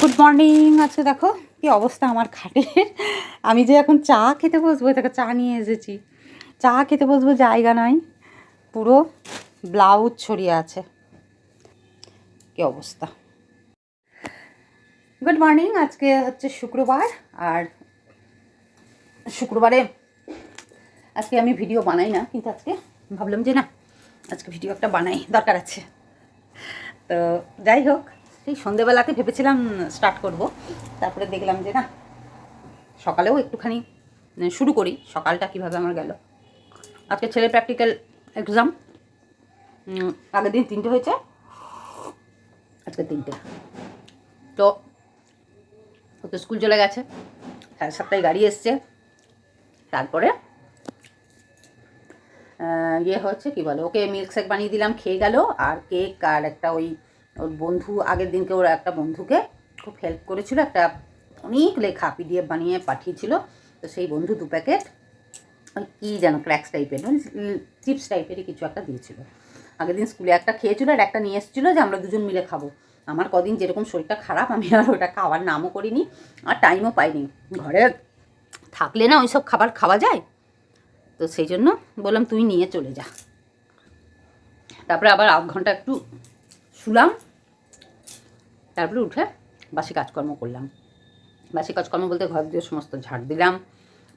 Good morning আছে দেখো, কি অবস্থা আমার খাটের আমি যে এখন চা খেতে বসবো দেখো চা নিয়ে এসেছি। চা খেতে বসবো জায়গা নাই, পুরো ব্লাউজ ছড়িয়ে আছে। কি অবস্থা? গুড মর্নিং আজকে হচ্ছে শুক্রবার, আর শুক্রবারে আজকে আমি ভিডিও বানাই না, কিন্তু আজকে ভাবলাম যে না, আজকে ভিডিও একটা বানাই, দরকার আছে। তো যাই হোক সেই সন্ধেবেলাতে ভেবেছিলাম স্টার্ট করব। তারপরে দেখলাম যে না, সকালেও একটুখানি মানে শুরু করি, সকালটা কীভাবে আমার গেল। আজকে ছেলে প্র্যাকটিক্যাল এক্সাম আগের দিন তিনটে হয়েছে, আজকে তিনটে। তো, ও তো স্কুল চলে গেছে, সাড়ে সাতটায় গাড়ি এসছে। তারপরে ইয়ে হচ্ছে কি বলে, ওকে মিল্ক শেক বানিয়ে দিলাম, খেয়ে গেল, আর কেক আর একটা ওই ওর বন্ধু, আগের দিনকে ওর একটা বন্ধুকে খুব হেল্প করেছিল, একটা অনেক লেখা পিডিএফ বানিয়ে পাঠিয়েছিল। তো সেই বন্ধু দু প্যাকেট ওই কী যেন ক্র্যাক্স টাইপের মানে চিপস টাইপেরই কিছু একটা দিয়েছিল। আগের দিন স্কুলে একটা খেয়েছিল আর একটা নিয়ে এসেছিল যে আমরা দুজন মিলে খাব। আমার কদিন যেরকম শরীরটা খারাপ, আমি আর ওটা খাওয়ার নামও করিনি, আর টাইমও পাইনি। ঘরে থাকলে না ওইসব খাবার খাওয়া যায়? তো সেই জন্য বললাম, তুই নিয়ে চলে যা। তারপরে আবার আধ ঘণ্টা একটু শুলাম, তারপরে উঠে বাসি কাজকর্ম করলাম। বাসি কাজকর্ম বলতে ঘর দিয়ে সমস্ত ঝাড় দিলাম,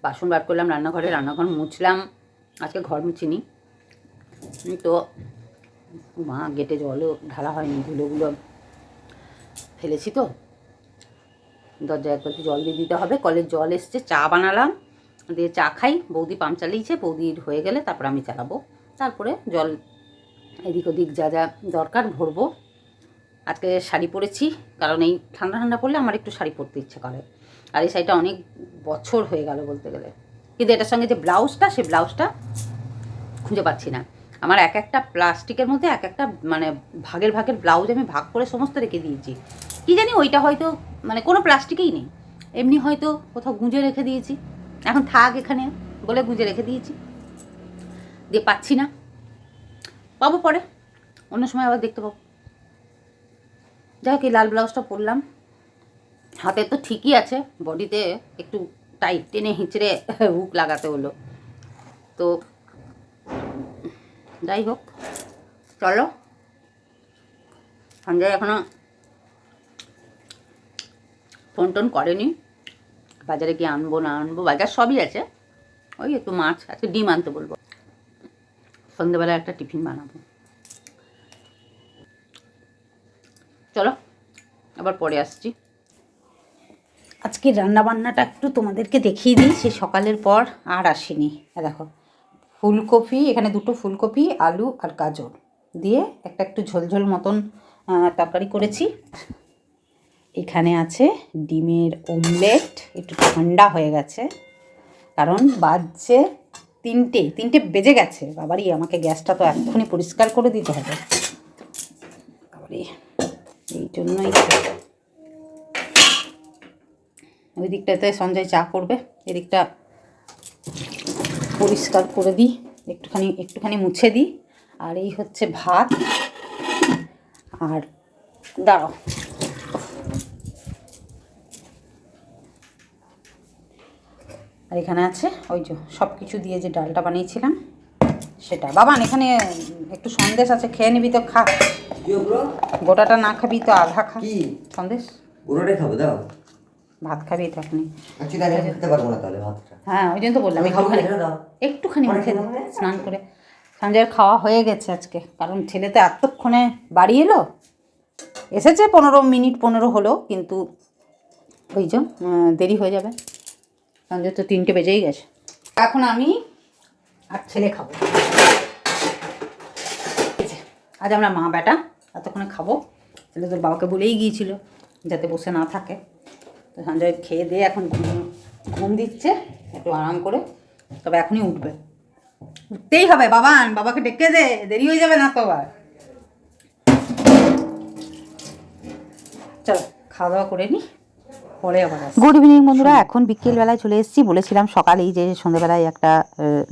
বাসন বার করলাম, রান্নাঘরে রান্নাঘর মুছলাম, আজকে ঘর মুছিনি। তো মা গেটে জলও ঢালা হয়নি, ধুলোগুলো ফেলেছি তো। দরজায় একবার জল দিয়ে দিতে হবে কলের জল এসছে, চা বানালাম, দিয়ে চা খাই, বৌদি পাম্প চালিয়েছে বৌদির হয়ে গেলে তারপর আমি চালাবো। তারপরে জল এদিক ওদিক যা যা দরকার ভরবো। আজকে শাড়ি পরেছি, কারণ এই ঠান্ডা ঠান্ডা পড়লে আমার একটু শাড়ি পরতে ইচ্ছে করে। আর এই শাড়িটা অনেক বছর হয়ে গেল বলতে গেলে। কিন্তু এটার সঙ্গে যে ব্লাউজটা, সে ব্লাউজটা খুঁজে পাচ্ছি না। আমার এক একটা প্লাস্টিকের মধ্যে এক একটা মানে ভাগের ভাগের ব্লাউজ আমি ভাগ করে সমস্ত রেখে দিয়েছি। কি জানি ওইটা হয়তো মানে কোনো প্লাস্টিকেই নেই। এমনি হয়তো কোথাও গুঁজে রেখে দিয়েছি। এখন থাক এখানে বলে গুঁজে রেখে দিয়েছি। দিয়ে পাচ্ছি না। পাবো পরে। অন্য সময় আবার দেখতে পাবো। যাই হোক, এই লাল ব্লাউজটা পরলাম। হাতে তো ঠিকই আছে, বডিতে একটু টাইট টেনে হিঁচড়ে হুক লাগাতে হলো। তো যাই হোক, চলো। সঞ্জয় এখনও ফোন টোন করেনি। বাজারে গিয়ে আনব না আনব, বাজার সবই আছে। ওই একটু মাছ আজকে ডিম আনতে বলব। সন্ধ্যেবেলা একটা টিফিন বানাবো। চলো, আবার পরে আসছি। আজকে রান্নাবান্নাটা একটু তোমাদেরকে দেখিয়ে দিই, সে সকালের পর আর আসেনি। দেখো, ফুলকপি, এখানে দুটো ফুলকপি, আলু আর গাজর দিয়ে একটা একটু ঝোলঝোল মতন তরকারি করেছি। এখানে আছে ডিমের অমলেট একটু ঠান্ডা হয়ে গেছে, কারণ বাজছে তিনটে তিনটে বেজে গেছে। বাবারই আমাকে গ্যাসটা তো এক্ষুনি পরিষ্কার করে দিতে হবে। এই জন্যই ওই দিকটাতে সঞ্জয় চা করবে এদিকটা পরিষ্কার করে দিই, একটুখানি একটুখানি মুছে দিই। আর এই হচ্ছে ভাত। আর দাঁড়াও। আর এখানে আছে ওই যে সব কিছু দিয়ে যে ডালটা বানিয়েছিলাম সেটা। বাবান এখানে একটু সন্দেশ আছে খেয়ে নিবি তো খা। গোটাটা না খাবি তো আধা খা। সন্দেশ? পুরোটাই খাব দাও। ভাত খাবি তো এখনই। অ্যাকচুয়ালি আমি খেতে পারব না তাহলে ভাতটা। হ্যাঁ ওই জন্য তো বললাম একটুখানি দাও। একটুখানি মুখে স্নান করে। সঞ্জয়ের খাওয়া হয়ে গেছে আজকে কারণ ছেলে তো এতক্ষণে বাড়ি এলো। এসেছে পনেরো মিনিট পনেরো হলো কিন্তু ওই যে দেরি হয়ে যাবে। সঞ্জয় তো তিনটে বেজেই গেছে। এখন আমি আর ছেলে খাব। আজ আমরা মা বেটা, এতক্ষণে খাব। ছেলে তোর বাবাকে বলেই গিয়েছিল যাতে বসে না থাকে। তো সঞ্জয় খেয়ে দিয়ে এখন ঘুম ঘুম দিচ্ছে, একটু আরাম করে, তবে এখনই উঠবে। উঠতেই হবে, বাবান, বাবাকে ডেকে দে, দেরি হয়ে যাবে না তো আবার। চলো, খাওয়া দাওয়া করে নি। পরে আবার গুড ইভিনিং বন্ধুরা। এখন বিকেলবেলায় চলে এসেছি। বলেছিলাম সকালেই যে সন্ধ্যেবেলায় একটা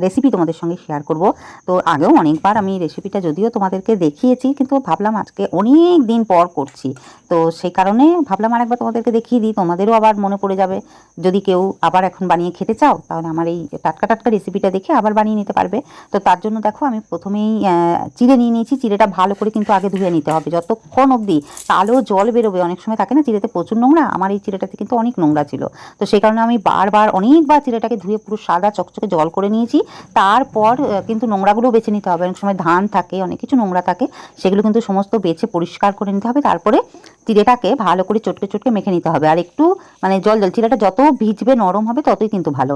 রেসিপি তোমাদের সঙ্গে শেয়ার করব। তো আগেও অনেকবার আমি রেসিপিটা যদিও তোমাদেরকে দেখিয়েছি কিন্তু ভাবলাম আজকে অনেক দিন পর করছি। তো সেই কারণে ভাবলাম আরেকবার তোমাদেরকে দেখিয়ে দিই। তোমাদেরও আবার মনে পড়ে যাবে। যদি কেউ আবার এখন বানিয়ে খেতে চাও তাহলে আমার এই টাটকা টাটকা রেসিপিটা দেখে আবার বানিয়ে নিতে পারবে। তো তার জন্য দেখো আমি প্রথমেই চিড়ে নিয়ে নিয়েছি। চিড়েটা ভালো করে কিন্তু আগে ধুয়ে নিতে হবে। যতক্ষণ অবধি কালো জল বেরোবে অনেক সময় থাকে না চিড়েতে প্রচুর নোংরা আমার এই চিড়েটাতে কিন্তু অনেক নোংরা ছিল। তো সেই কারণে আমি বারবার অনেকবার চিড়েটাকে ধুয়ে পুরো সাদা চকচকে জল করে নিয়েছি। তারপর কিন্তু নোংরাগুলো বেছে নিতে হবে। অনেক সময় ধান থাকে, অনেক কিছু নোংরা থাকে, সেগুলো কিন্তু সমস্ত বেছে পরিষ্কার করে নিতে হবে। তারপরে চিড়েটাকে ভালো করে চটকে চটকে মেখে নিতে হবে। আর একটু মানে জল জল চিড়েটা যত ভিজবে, নরম হবে, ততই কিন্তু ভালো।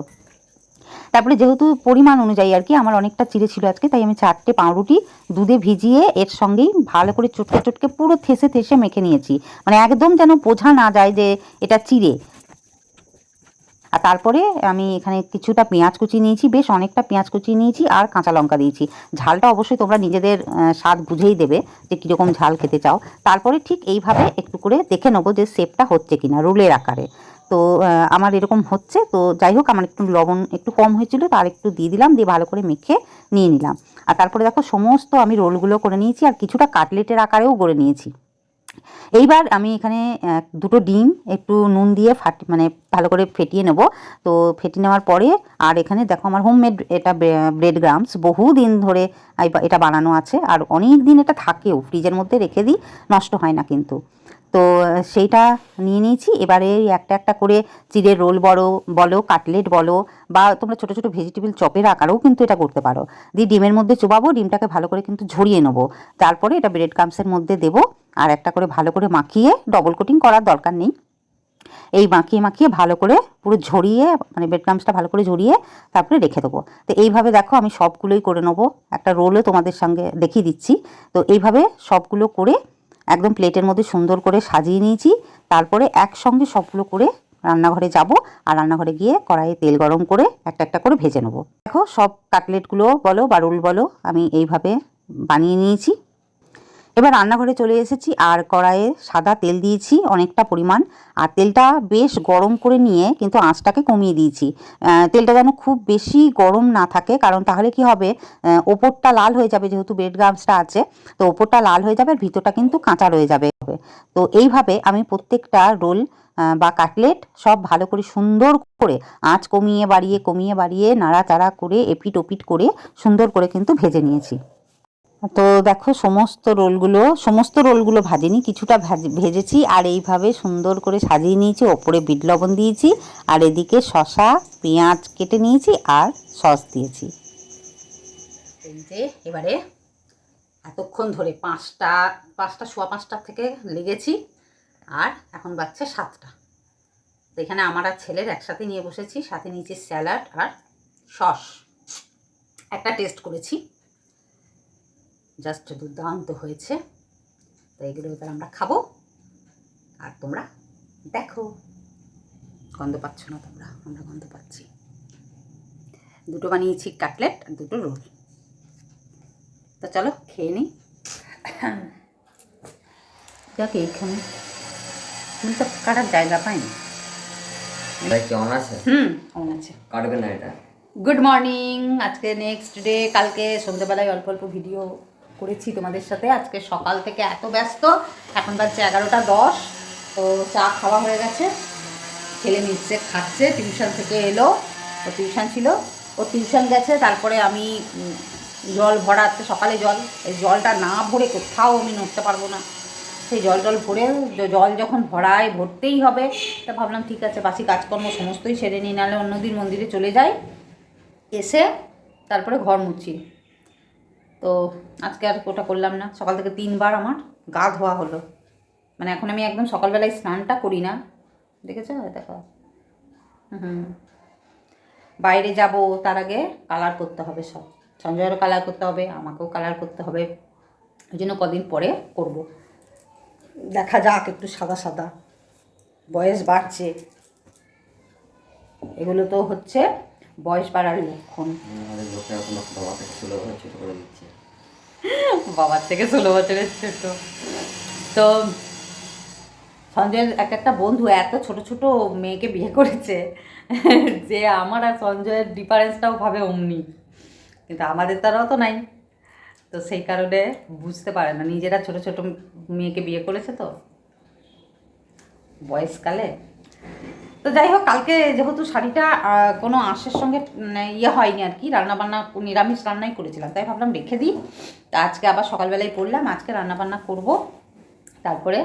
তারপরে যেহেতু পরিমাণ অনুযায়ী আর কি, আমার অনেকটা চিড়ে ছিল আজকে, তাই আমি চারটে পাউরুটি দুধে ভিজিয়ে এর সঙ্গেই ভালো করে চটকে চটকে পুরো থেসে থেসে মেখে নিয়েছি। মানে একদম যেন বোঝা না যায় যে এটা চিড়ে। আর তারপরে আমি এখানে কিছুটা পেঁয়াজ কুচি নিয়েছি, বেশ অনেকটা পেঁয়াজ কুচি নিয়েছি আর কাঁচা লঙ্কা দিয়েছি। ঝালটা অবশ্যই তোমরা নিজেদের স্বাদ বুঝেই দেবে যে কীরকম ঝাল খেতে চাও। তারপরে ঠিক এইভাবে একটু করে দেখে নেব যে শেপটা হচ্ছে কিনা, রোলের আকারে। তো আমার এরকম হচ্ছে। তো যাই হোক, আমার একটু লবণ একটু কম হয়েছিল তার একটু দিয়ে দিলাম, দিয়ে ভালো করে মেখে নিয়ে নিলাম। আর তারপরে দেখো, সমস্ত আমি রোলগুলো করে নিয়েছি, আর কিছুটা কাটলেটের আকারেও করে নিয়েছি। এইবার আমি এখানে দুটো ডিম, একটু নুন দিয়ে ফাটি মানে ভালো করে ফেটিয়ে নেব। তো ফেটিয়ে নেওয়ার পরে, আর এখানে দেখো, আমার হোমমেড এটা ব্রেড গ্রামস বহু দিন ধরে এটা বানানো আছে। আর অনেক দিন এটা থাকেও, ফ্রিজের মধ্যে রেখে দিই, নষ্ট হয় না কিন্তু। তো সেইটা নিয়ে নিয়েছি। এবারে একটা একটা করে চিড়ের রোল বড়ো, বলো, কাটলেট বলো, বা তোমরা ছোটো ছোটো ভেজিটেবল চপের আকারেও কিন্তু এটা করতে পারো। দিয়ে ডিমের মধ্যে চোবাবো, ডিমটাকে ভালো করে কিন্তু ঝরিয়ে নেব। তারপরে এটা ব্রেড ক্রামসের মধ্যে দেবো, আর একটা করে ভালো করে মাখিয়ে ডবল কোটিং করার দরকার নেই। এই মাখিয়ে মাখিয়ে ভালো করে পুরো ঝরিয়ে মানে ব্রেড ক্রামসটা ভালো করে ঝরিয়ে তারপরে রেখে দেবো। তো এইভাবে দেখো আমি সবগুলোই করে নেব। একটা রোলও তোমাদের সঙ্গে দেখিয়ে দিচ্ছি। তো এইভাবে সবগুলো করে একদম প্লেটের মধ্যে সুন্দর করে সাজিয়ে নিয়েছি। তারপরে একসঙ্গে সবগুলো করে রান্নাঘরে যাব আর রান্নাঘরে গিয়ে কড়াইয়ে তেল গরম করে একটা একটা করে ভেজে নেব। দেখো সব কাটলেটগুলো বলো বা রোল বলো আমি এইভাবে বানিয়ে নিয়েছি। এবার রান্নাঘরে চলে এসেছি আর কড়াইয়ে সাদা তেল দিয়েছি, অনেকটা পরিমাণ। আর তেলটা বেশ গরম করে নিয়ে কিন্তু আঁচটাকে কমিয়ে দিয়েছি। তেলটা যেন খুব বেশি গরম না থাকে, কারণ তাহলে কি হবে ওপরটা লাল হয়ে যাবে যেহেতু ব্রেড গামসটা আছে, তো ওপরটা লাল হয়ে যাবে আর ভিতরটা কিন্তু কাঁচা রয়ে যাবে। তো এইভাবে আমি প্রত্যেকটা রোল বা কাটলেট সব ভালো করে সুন্দর করে আঁচ কমিয়ে বাড়িয়ে কমিয়ে বাড়িয়ে নাড়াচাড়া করে, এপিট ওপিট করে সুন্দর করে কিন্তু ভেজে নিয়েছি। তো দেখো, সমস্ত রোলগুলো সমস্ত রোলগুলো ভাজিনি, কিছুটা ভাজি- ভেজেছি, আর এইভাবে সুন্দর করে সাজিয়ে নিয়েছি, ওপরে বিট লবণ দিয়েছি, আর এদিকে শশা পেঁয়াজ কেটে নিয়েছি, আর সস দিয়েছি। এই যে এবারে এতক্ষণ ধরে পাঁচটা পাঁচটা, সোয়া পাঁচটা থেকে লেগেছি, আর এখন বাচ্চা সাতটা। তো এখানে আমার আর ছেলের একসাথে নিয়ে বসেছি, সাথে নিয়েছি স্যালাড আর সস। একটা টেস্ট করেছি। জাস্ট দুর্দান্ত হয়েছে। তো এগুলো এবার আমরা খাব। আর তোমরা দেখো। গন্ধ পাচ্ছ না তোমরা? আমরা গন্ধ পাচ্ছি। দুটো বানিয়েছি কাটলেট আর দুটো রোল। তো চলো খেয়ে নিই দেখ এইখানে চুলটা কাটার জায়গা পাইনি। হুম কেমন আছে? কাটবে না এটা? গুড মর্নিং আজকে নেক্সট ডে কালকে সন্ধ্যেবেলায় অল্প অল্প ভিডিও করেছি তোমাদের সাথে। আজকে সকাল থেকে এত ব্যস্ত, এখন বাজছে এগারোটা দশ, তো চা খাওয়া হয়ে গেছে। ছেলে মিক্সে খাচ্ছে টিউশন থেকে এলো, ও টিউশন ছিল। ও টিউশন গেছে, তারপরে আমি জল ভরাতে, সকালে জল, এই জলটা না ভরে কোথাও আমি নড়তে পারব না। সেই জল টল ভরে জল যখন ভরায়, ভরতেই হবে। তা ভাবলাম, ঠিক আছে, বাসি কাজকর্ম সমস্তই সেরে নিই, নাহলে অন্যদিন মন্দিরে চলে যাই। এসে তারপরে ঘর মুছি। তো আজকে আর ওটা করলাম না। সকাল থেকে তিনবার আমার গা ধোয়া হলো। মানে এখন আমি একদম সকালবেলায় স্নানটা করি না। দেখেছ? দেখো। হুম। বাইরে যাব, তার আগে কালার করতে হবে সব। সঞ্জয়েরও কালার করতে হবে, আমাকেও কালার করতে হবে। ওই জন্য কদিন পরে করব। দেখা যাক, একটু সাদা সাদা। বয়স বাড়ছে। এগুলো তো হচ্ছে বয়স বাড়ার লক্ষণ। বাবার থেকে ষোলো বছরের ছোট। তো সঞ্জয়ের এক একটা বন্ধু এত ছোট ছোট মেয়েকে বিয়ে করেছে যে আমার আর সঞ্জয়ের ডিফারেন্সটাও ভাবে অমনি। কিন্তু আমাদের তারাও তো নাই। তো সেই কারণে বুঝতে পারে না, নিজেরা ছোট ছোট মেয়েকে বিয়ে করেছে তো। বয়সকালে তো যাই হোক, কালকে যেহেতু শাড়িটা কোনো আঁশের সঙ্গে ইয়ে হয়নি আর কি, রান্নাবান্না, নিরামিষ রান্নাই করেছিলাম, তাই ভাবলাম রেখে দিই। তা আজকে আবার সকালবেলায় পড়লাম আজকে রান্নাবান্না করব। তারপরে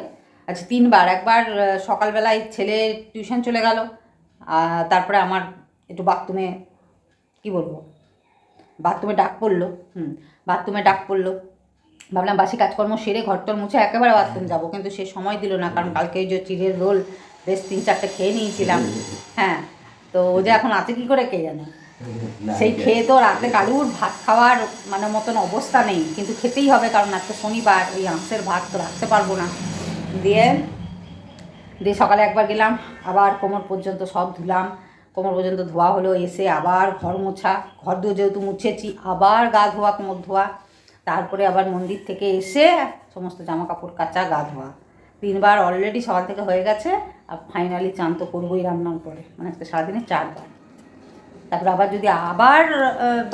আচ্ছা তিনবার, একবার সকালবেলায় ছেলে টিউশন চলে গেল তারপরে আমার একটু বাথরুমে, কি বলব, বাথরুমে ডাক পড়ল, হুম, বাথরুমে ডাক পড়ল। ভাবলাম বাসি কাজকর্ম সেরে ঘরটর মুছে একেবারে বাথরুম যাব, কিন্তু সে সময় দিল না, কারণ কালকে যে চিড়ের রোল বেশ তিন চারটে খেয়ে নিয়েছিলাম। হ্যাঁ তো ও যে এখন আছে কি করে কে জানে? সেই খেয়ে তো রাতে কালুর ভাত খাওয়ার মানে মতন অবস্থা নেই কিন্তু খেতেই হবে কারণ আজকে শনিবার ওই আঁশের ভাত তো রাখতে পারব না। দিয়ে দিয়ে সকালে একবার গেলাম আবার কোমর পর্যন্ত সব ধুলাম। কোমর পর্যন্ত ধোয়া হলো এসে আবার ঘর মোছা ঘর ধুয়ে যেহেতু মুছেছি আবার গা ধোয়া কোমর ধোয়া। তারপরে আবার মন্দির থেকে এসে সমস্ত জামা কাপড় কাচা গা ধোয়া। তিনবার অলরেডি সকাল থেকে হয়ে গেছে। আর ফাইনালি চান তো করবোই রান্নার পরে মানে আজকে সারাদিনে চারবার। তারপর আবার যদি আবার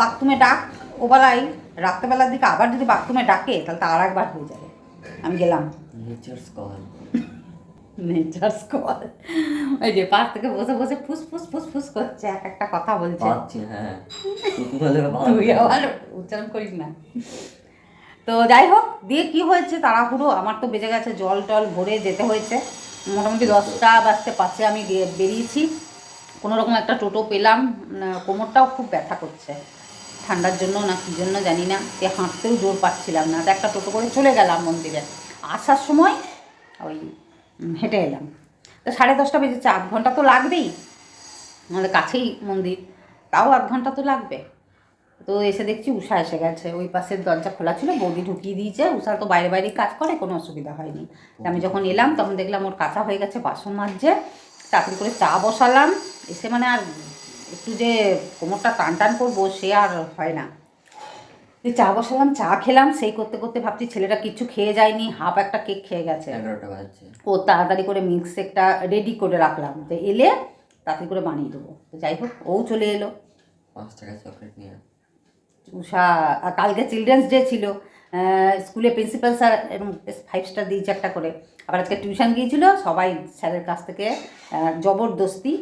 বাথরুমে ডাক ওবেলায় রাত্রেবেলার দিকে আবার যদি বাথরুমে ডাকে তাহলে তো আর একবার হয়ে যাবে। আমি গেলাম। নেচার্স কল নেচার্স কল ওই যে পাশ থেকে বসে বসে ফুস ফুস ফুস ফুস করছে এক একটা কথা বলছে। হ্যাঁ। তুই আবার উচ্চারণ করিস না। তো যাই হোক দিয়ে কি হয়েছে তাড়াহুড়ো? আমার তো বেজে গেছে জল টল ভরে যেতে হয়েছে। মোটামুটি দশটা বাজতে পাশে আমি বেরিয়েছি। কোনো রকম একটা টোটো পেলাম। কোমরটাও খুব ব্যথা করছে। ঠান্ডার জন্য না কী জন্য জানি না। যে হাঁটতেও জোর পাচ্ছিলাম না। তো একটা টোটো করে চলে গেলাম মন্দিরে। আসার সময় ওই হেঁটে এলাম। তো সাড়ে দশটা বেজেছে। আধ ঘণ্টা তো লাগবেই। আমাদের কাছেই মন্দির। তাও আধ ঘণ্টা তো লাগবে। তো এসে দেখছি উষা এসে গেছে। ওই পাশের দরজা খোলা ছিল বৌদি ঢুকিয়ে দিয়েছে। উষা তো বাইরে বাইরে কাজ করে কোনো অসুবিধা হয়নি। আমি যখন এলাম তখন দেখলাম ওর কাঁচা হয়ে গেছে বাসন মাজছে। তাড়াতাড়ি করে চা বসালাম। এসে মানে আর একটু যে কোমরটা টান টান করব সে আর হয় না। চা বসালাম চা খেলাম সেই করতে করতে ভাবছি ছেলেটা কিচ্ছু খেয়ে যায়নি হাফ একটা কেক খেয়ে গেছে। ও তাড়াতাড়ি করে মিক্স শেকটা রেডি করে রাখলাম তো এলে তাড়াতাড়ি করে বানিয়ে দেবো। তো যাই হোক ও চলে এলো। পাঁচ টাকা চকলেট নিয়ে কালকে চিলড্রেন্স ডে ছিল। স্কুলে প্রিন্সিপাল স্যার ফাইভ স্টার দিয়েছে একটা করে। আবার আজকে টিউশন গিয়েছিল সবাই স্যারের কাছ থেকে জবরদস্তি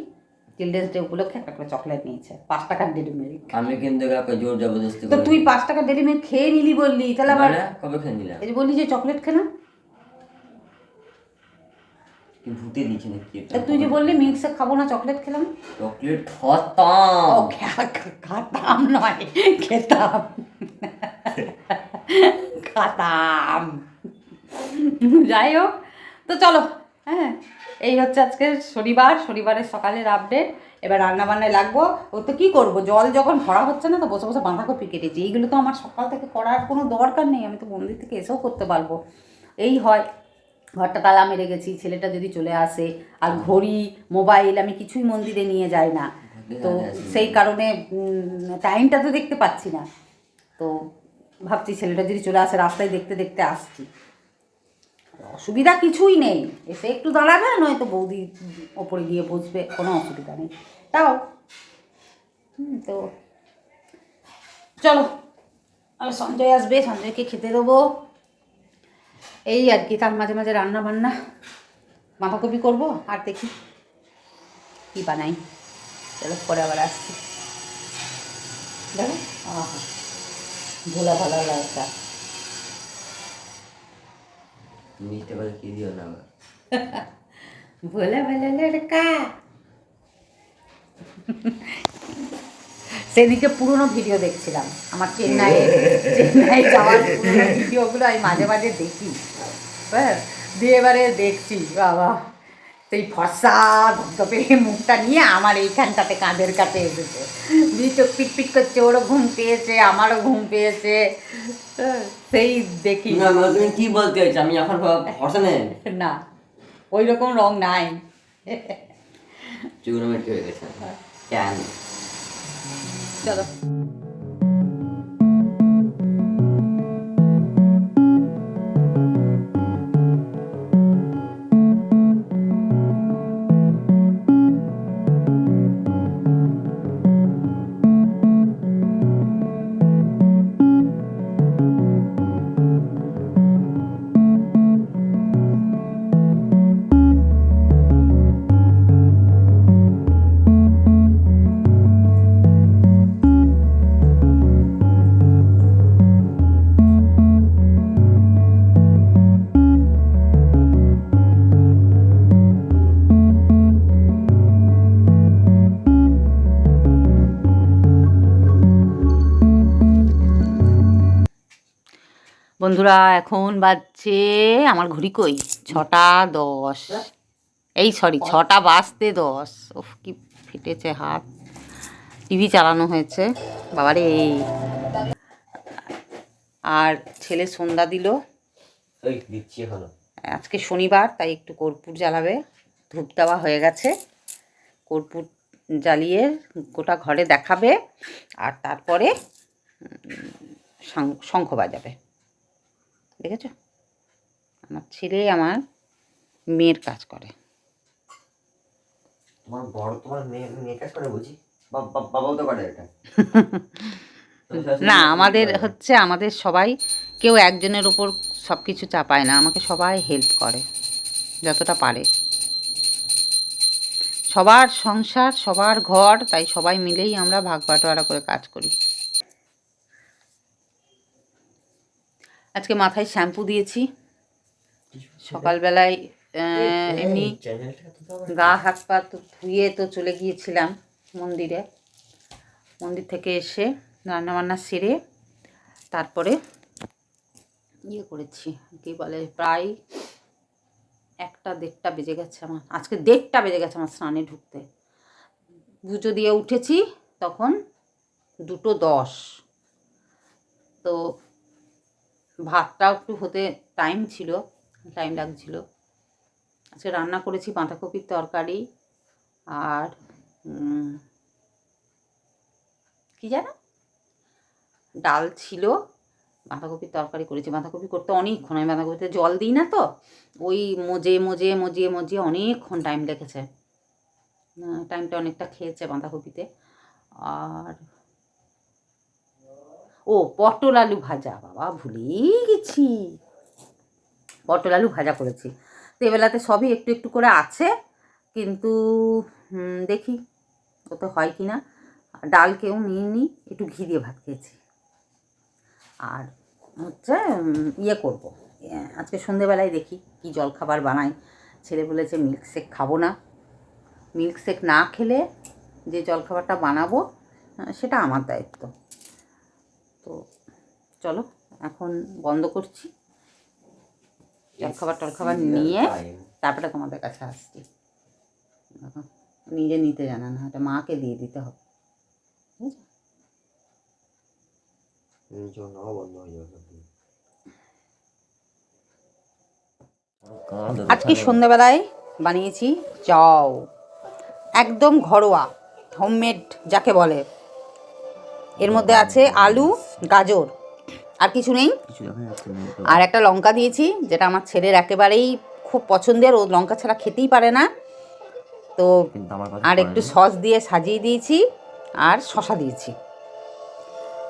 চিলড্রেন্স ডে উপলক্ষে একটা করে চকলেট নিয়েছে। পাঁচ টাকার ডেলি মিল্ক আমি কিন্তু কাউকে জোর জবরদস্তি তো তুই পাঁচ টাকার ডেলি মিল্ক খেয়ে নিলি বললি তাহলে আবার কবে খেয়ে নিলাম? এই বললি যে চকলেট খেলাম। ভূতে দিচ্ছে নাকি তা তুই যে বললি মিল্ক শেক খাব না চকলেট খেলাম। চকলেট খতাম। খাতাম নয় খেতাম। খাতাম। যাই হোক তো চলো হ্যাঁ এই হচ্ছে আজকে শনিবার শনিবারের সকালের আপডেট এবার রান্না বান্নায় লাগবো। ও তো কী করব? জল যখন ভরা হচ্ছে না তো বসে বসে বাঁধাকপি কেটেছি এইগুলো তো আমার সকাল থেকে করার কোনো দরকার নেই আমি তো মন্দির থেকে এসেও করতে পারব। এই হয়। ঘরটা তালা মেরে গেছি ছেলেটা যদি চলে আসে আর ঘড়ি মোবাইল আমি কিছুই মন্দিরে নিয়ে যাই না। তো সেই কারণে টাইমটা তো দেখতে পাচ্ছি না। তো ভাবছি ছেলেটা যদি চলে আসে রাস্তায় দেখতে দেখতে আসছি। অসুবিধা কিছুই নেই। এসে একটু দাঁড়াবে নয়তো বৌদি ওপরে গিয়ে বসবে কোনো অসুবিধা নেই। তাও। হুম, তো চলো। আর সঞ্জয় আসবে সঞ্জয়কে খেতে দেবো। এই আর কি তার মাঝে মাঝে রান্না বান্না বাঁধাকপি করব আর দেখি কি বানাই। চলো পরে আবার আসছি। দেখো আহা ভোলা ভালো লাগটা মিষ্টি করে কি দিও না ভোলা ভালো লড়কা। সেদিকে পুরনো ভিডিও দেখছিলাম আমার চেন্নাই চেন্নাই যাওয়ার ভিডিওগুলো আমি মাঝে মাঝে দেখি। হ্যাঁ দিয়ে এবারে দেখছি বাবা সেই ফর্সা ধপধপে মুখটা নিয়ে আমার এইখানটাতে কাঁধের কাছে এসেছে। দিয়ে চোখ পিট পিট করছে ওরও ঘুম পেয়েছে আমারও ঘুম পেয়েছে। সেই দেখি। তুমি কি বলতে চাইছো? আমি এখন ফসা নেই। না ওই রকম রং নাই। চুগনোমেট্রি হয়ে গেছে। কেন? চলো। বন্ধুরা এখন বাজছে আমার ঘড়ি কই? ছটা দশ। এই সরি ছটা বাজতে দশ। ওফ কি ফেটেছে হাত। টিভি চালানো হয়েছে। বাবারে। আর ছেলে সন্ধ্যা দিল। আজকে শনিবার তাই একটু কর্পূর জ্বালাবে। ধূপ দেওয়া হয়ে গেছে। কর্পূর জ্বালিয়ে গোটা ঘরে দেখাবে। আর তারপরে শঙ্খ বাজাবে। দেখেছ? আমার ছেলে আমার মেয়ের কাজ করে। তোমার বড় তোমার মেয়ে মেয়ে কাজ করে বুঝি? বা- বা- বাবাও তো করে এটা। না আমাদের হচ্ছে আমাদের সবাই কেউ একজনের ওপর সব কিছু চাপায় না। আমাকে সবাই হেল্প করে যতটা পারে। সবার সংসার সবার ঘর তাই সবাই মিলেই আমরা ভাগ বাটোয়ারা করে কাজ করি। আজকে মাথায় শ্যাম্পু দিয়েছি। সকালবেলায় এমনি। গা হাত পা তো ধুয়ে তো চলে গিয়েছিলাম মন্দিরে। মন্দির থেকে এসে রান্নাবান্না সেরে তারপরে ইয়ে করেছি কি বলে প্রায় একটা দেড়টা বেজে গেছে আমার আজকে দেড়টা বেজে গেছে আমার স্নানে ঢুকতে। পুজো দিয়ে উঠেছি তখন দুটো দশ। তো ভাতটাও একটু হতে টাইম ছিল টাইম লাগছিল। আজকে রান্না করেছি বাঁধাকপির তরকারি আর কি জানো? ডাল ছিল, বাঁধাকপির তরকারি করেছি। বাঁধাকপি করতে অনেকক্ষণ, আমি বাঁধাকপিতে জল দিই না তো, ওই মজে মজে মজিয়ে মজিয়ে অনেকক্ষণ টাইম লেগেছে। টাইমটা অনেকটা খেয়েছে বাঁধাকপিতে। আর ও পটল আলু ভাজা, বাবা ভুলেই গেছি। পটল আলু ভাজা করেছি। তো এবেলাতে সবই একটু একটু করে আছে, কিন্তু দেখি ওতে হয় কি না ডাল কেউ নিইনি, একটু ঘি দিয়ে ভাত খেয়েছি। আর হচ্ছে ইয়ে করব। আজকে সন্ধেবেলায় দেখি কি জলখাবার বানাই। ছেলে বলেছে, মিল্কশেক খাব না। মিল্কশেক না খেলে যে জলখাবারটা বানাবো সেটা আমার দায়িত্ব। তো চলো এখন বন্ধ করছি। জলখাবার টলখাবার নিয়ে তারপরে তোমাদের কাছে আসছি। দেখো, নিজে নিতে জানে না এটা মাকে দিয়ে দিতে হবে। আজকে। সন্ধ্যেবেলায় বানিয়েছি? চাও। একদম ঘরোয়া হোমমেড যাকে বলে। এর মধ্যে আছে আলু গাজর। আর কিছু নেই। আর একটা লঙ্কা দিয়েছি যেটা আমার ছেলের একেবারেই খুব পছন্দের। ও লঙ্কা ছাড়া খেতেই পারে না। তো আর একটু সস দিয়ে সাজিয়ে দিয়েছি আর শশা দিয়েছি।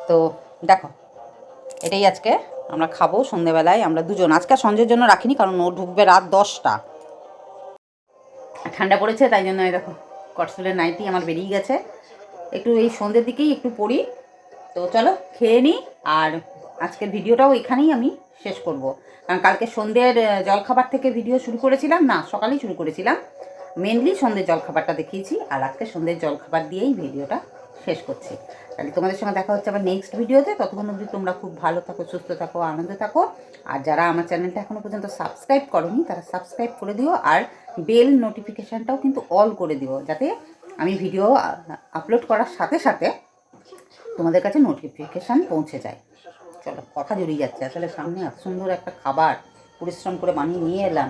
তো দেখো এটাই আজকে আমরা খাব সন্ধেবেলায়। আমরা দুজন আজকে সঞ্জয়ের জন্য রাখিনি কারণ ও ঢুকবে রাত দশটা। ঠান্ডা পড়েছে তাই জন্য এই দেখো কটসলের নাইটি আমার বেরিয়ে গেছে। একটু এই সন্ধ্যের দিকেই একটু পড়ি। তো চলো, খেয়ে নিই আর আজকের ভিডিওটাও এখানেই আমি শেষ করব। কারণ কালকে সন্ধ্যের জলখাবার থেকে ভিডিও শুরু করেছিলাম। না, সকালেই শুরু করেছিলাম। মেনলি সন্ধ্যের জলখাবারটা দেখিয়েছি। আর আজকে সন্ধ্যের জলখাবার দিয়েই ভিডিওটা শেষ করছি। তাহলে তোমাদের সঙ্গে দেখা হচ্ছে আবার নেক্সট ভিডিওতে। ততক্ষণ অবধি তোমরা খুব ভালো থাকো, সুস্থ থাকো, আনন্দে থাকো। আর যারা আমার চ্যানেলটা এখনও পর্যন্ত সাবস্ক্রাইব করনি, তারা সাবস্ক্রাইব করে দিও। আর বেল নোটিফিকেশানটাও কিন্তু অল করে দিও, যাতে আমি ভিডিও আপলোড করার সাথে সাথে তোমাদের কাছে নোটিফিকেশান পৌঁছে যায়। চলো, কথা জড়িয়ে যাচ্ছে। আসলে সামনে এত সুন্দর একটা খাবার পরিশ্রম করে বানিয়ে নিয়ে এলাম।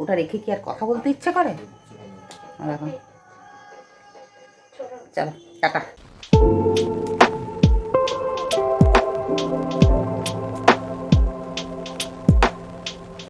ওটা রেখে কি আর কথা বলতে ইচ্ছে করে? চলো, টাটা।